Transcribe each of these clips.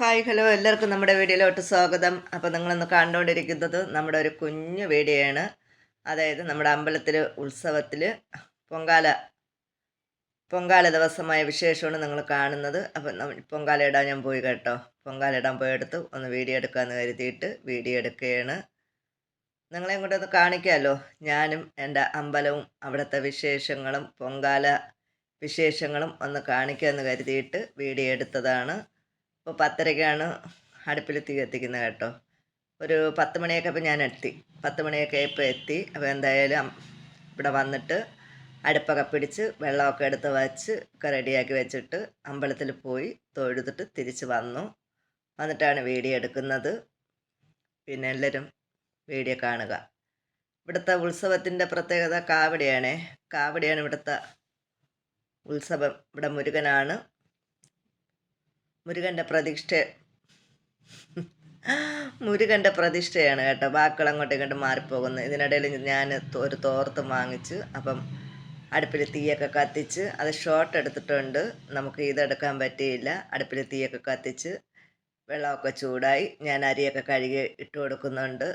Hi hello. എല്ലാവർക്കും നമ്മുടെ വീഡിയോയിലോട്ട് സ്വാഗതം. അപ്പോൾ നിങ്ങളിന്ന് കണ്ടുകൊണ്ടിരിക്കുന്നത് നമ്മുടെ ഒരു കുഞ്ഞു വീഡിയോയാണ്. അതായത് നമ്മുടെ അമ്പലത്തിൽ ഉത്സവത്തിൽ പൊങ്കാല പൊങ്കാല ദിവസമായ വിശേഷമാണ് നിങ്ങൾ കാണുന്നത്. അപ്പം പൊങ്കാല ഇടാൻ ഞാൻ പോയി കേട്ടോ. പൊങ്കാല ഇടാൻ പോയെടുത്ത് ഒന്ന് വീഡിയോ എടുക്കാമെന്ന് കരുതിയിട്ട് വീഡിയോ എടുക്കുകയാണ്. നിങ്ങളെ ഇങ്ങോട്ടൊന്ന് കാണിക്കാമല്ലോ ഞാനും എന്റെ അമ്പലവും അവിടുത്തെ വിശേഷങ്ങളും പൊങ്കാല വിശേഷങ്ങളും ഒന്ന് കാണിക്കാമെന്ന് കരുതിയിട്ട് വീഡിയോ എടുത്തതാണ്. ഇപ്പോൾ പത്തരയ്ക്കാണ് അടുപ്പിൽ തീ കേട്ടോ. ഒരു പത്ത് മണിയൊക്കെ ഇപ്പോൾ ഞാൻ എത്തി. പത്ത് മണിയൊക്കെ ആയപ്പോൾ എത്തി. അപ്പോൾ എന്തായാലും ഇവിടെ വന്നിട്ട് അടുപ്പൊക്കെ പിടിച്ച് വെള്ളമൊക്കെ എടുത്ത് വച്ച് ഒക്കെ റെഡിയാക്കി വെച്ചിട്ട് അമ്പലത്തിൽ പോയി തൊഴുതിട്ട് തിരിച്ച് വന്നു. വന്നിട്ടാണ് വീഡിയോ എടുക്കുന്നത്. പിന്നെ എല്ലാവരും വീഡിയോ കാണുക. ഇവിടുത്തെ ഉത്സവത്തിന്റെ പ്രത്യേകത കാവടിയാണേ. കാവടിയാണ് ഇവിടുത്തെ ഉത്സവം. ഇവിടെ മുരുകനാണ് മുരുകന്റെ പ്രതിഷ്ഠ. മുരുകന്റെ പ്രതിഷ്ഠയാണ് കേട്ടോ. ബാക്കുകൾ അങ്ങോട്ടും ഇങ്ങോട്ടും മാറിപ്പോകുന്നത്. ഇതിനിടയിൽ ഞാൻ ഒരു തോർത്ത് വാങ്ങിച്ച് അപ്പം അടുപ്പിൽ തീയൊക്കെ കത്തിച്ച് അത് ഷോർട്ട് എടുത്തിട്ടുണ്ട്. നമുക്ക് ഇതെടുക്കാൻ പറ്റിയില്ല. അടുപ്പിൽ തീയൊക്കെ കത്തിച്ച് വെള്ളമൊക്കെ ചൂടായി ഞാൻ അരിയൊക്കെ കഴുകി ഇട്ട് കൊടുക്കുന്നുണ്ട്.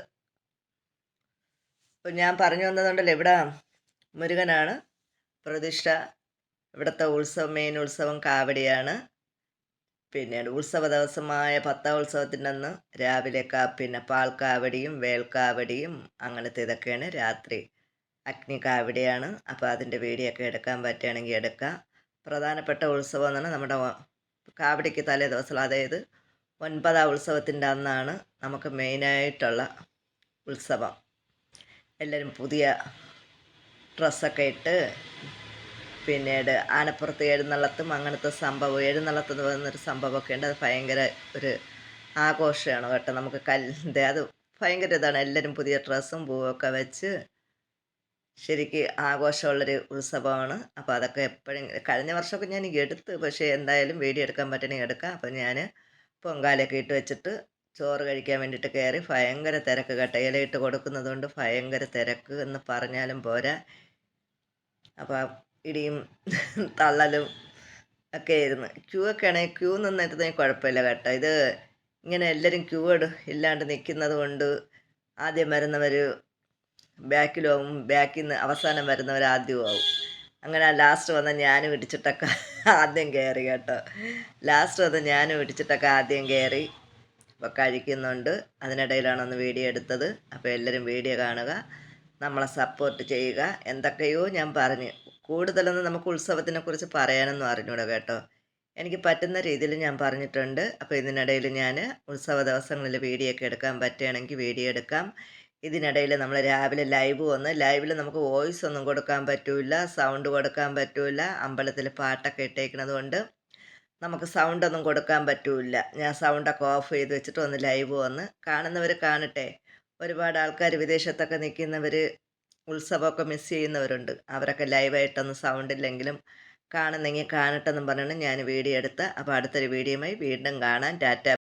അപ്പോൾ ഞാൻ പറഞ്ഞു വന്നതുകൊണ്ടല്ലോ ഇവിടെ മുരുകനാണ് പ്രതിഷ്ഠ. ഇവിടുത്തെ ഉത്സവം മെയിൻ ഉത്സവം കാവടിയാണ്. പിന്നീട് ഉത്സവ ദിവസമായ പത്താം ഉത്സവത്തിന്റെ അന്ന് രാവിലെ കാ പിന്നെ പാൽക്കാവടിയും വേൽക്കാവടിയും അങ്ങനത്തെ ഇതൊക്കെയാണ്. രാത്രി അഗ്നി കാവടിയാണ് അപ്പോൾ അതിന്റെ വീഡിയോ ഒക്കെ എടുക്കാൻ പറ്റുകയാണെങ്കിൽ എടുക്കാം. പ്രധാനപ്പെട്ട ഉത്സവം എന്നാണ് നമ്മുടെ കാവടിക്ക് തലേ ദിവസം അതായത് ഒൻപതാം ഉത്സവത്തിന്റെ അന്നാണ് നമുക്ക് മെയിനായിട്ടുള്ള ഉത്സവം. എല്ലാവരും പുതിയ ഡ്രസ്സൊക്കെ ഇട്ട് പിന്നീട് ആനപ്പുറത്ത് എഴുന്നള്ളത്തും അങ്ങനത്തെ സംഭവം എഴുന്നള്ളത്ത് എന്ന് പറയുന്നൊരു സംഭവമൊക്കെ ഉണ്ട്. അത് ഭയങ്കര ഒരു ആഘോഷമാണ് കേട്ടോ നമുക്ക് കല്ലിന്റെ. അത് ഭയങ്കര ഇതാണ്. എല്ലാവരും പുതിയ ഡ്രസ്സും പൂവൊക്കെ വെച്ച് ശരിക്ക് ആഘോഷമുള്ളൊരു ഉത്സവമാണ്. അപ്പോൾ അതൊക്കെ എപ്പോഴും കഴിഞ്ഞ വർഷമൊക്കെ ഞാൻ എടുത്ത് പക്ഷേ എന്തായാലും വീഡിയോ എടുക്കാൻ പറ്റണമെങ്കിൽ എടുക്കാം. അപ്പോൾ ഞാൻ പൊങ്കാലൊക്കെ ഇട്ട് വെച്ചിട്ട് ചോറ് കഴിക്കാൻ വേണ്ടിയിട്ട് കയറി ഭയങ്കര തിരക്ക് കേട്ടോ. ഇലയിട്ട് കൊടുക്കുന്നതുകൊണ്ട് ഭയങ്കര തിരക്ക് എന്ന് പറഞ്ഞാലും പോരാ. അപ്പോൾ ഇടിയും തള്ളലും ഒക്കെ ആയിരുന്നു. ക്യൂ ഒക്കെ ആണെങ്കിൽ ക്യൂ നിന്നിരുന്നെങ്കിൽ കുഴപ്പമില്ല കേട്ടോ. ഇത് ഇങ്ങനെ എല്ലാവരും ക്യൂ എടു ഇല്ലാണ്ട് നിൽക്കുന്നത് കൊണ്ട് ആദ്യം വരുന്നവർ ബാക്കിലാവും ബാക്കിൽ നിന്ന് അവസാനം വരുന്നവർ ആദ്യവും ആവും. അങ്ങനെ ലാസ്റ്റ് വന്ന ഞാനും ഇടിച്ചിട്ടൊക്കെ ആദ്യം കയറി കേട്ടോ. ലാസ്റ്റ് വന്ന് ഞാനും ഇടിച്ചിട്ടൊക്കെ ആദ്യം കയറി ഇപ്പോൾ കഴിക്കുന്നുണ്ട്. അതിനിടയിലാണ് ഒന്ന് വീഡിയോ എടുത്തത്. അപ്പോൾ എല്ലാവരും വീഡിയോ കാണുക. നമ്മളെ സപ്പോർട്ട് ചെയ്യുക. എന്തൊക്കെയോ ഞാൻ പറഞ്ഞു. കൂടുതലൊന്നും നമുക്ക് ഉത്സവത്തിനെ കുറിച്ച് പറയാനൊന്നും അറിഞ്ഞൂടാ കേട്ടോ. എനിക്ക് പറ്റുന്ന രീതിയിൽ ഞാൻ പറഞ്ഞിട്ടുണ്ട്. അപ്പോൾ ഇതിനിടയിൽ ഞാൻ ഉത്സവ ദിവസങ്ങളിൽ വീഡിയോ ഒക്കെ എടുക്കാൻ പറ്റുകയാണെങ്കിൽ വീഡിയോ എടുക്കാം. ഇതിനിടയിൽ നമ്മൾ രാവിലെ ലൈവ് വന്ന് ലൈവിൽ നമുക്ക് വോയിസ് ഒന്നും കൊടുക്കാൻ പറ്റില്ല സൗണ്ട് കൊടുക്കാൻ പറ്റില്ല അമ്പലത്തിൽ പാട്ടൊക്കെ ഇട്ടേക്കുന്നത് കൊണ്ട് നമുക്ക് സൗണ്ടൊന്നും കൊടുക്കാൻ പറ്റില്ല ഞാൻ സൗണ്ടൊക്കെ ഓഫ് ചെയ്ത് വെച്ചിട്ട് ഒന്ന് ലൈവ് വന്ന് കാണുന്നവർ കാണട്ടെ. ഒരുപാട് ആൾക്കാർ വിദേശത്തൊക്കെ നിൽക്കുന്നവർ ഉത്സവമൊക്കെ മിസ് ചെയ്യുന്നവരുണ്ട്. അവരൊക്കെ ലൈവായിട്ടൊന്നും സൗണ്ട് ഇല്ലെങ്കിലും കാണുന്നെങ്കിൽ കാണട്ടെന്നും പറഞ്ഞാണ് ഞാൻ വീഡിയോ എടുത്ത അപ്പോൾ അടുത്തൊരു വീഡിയോയുമായി വീണ്ടും കാണാം. ടാറ്റ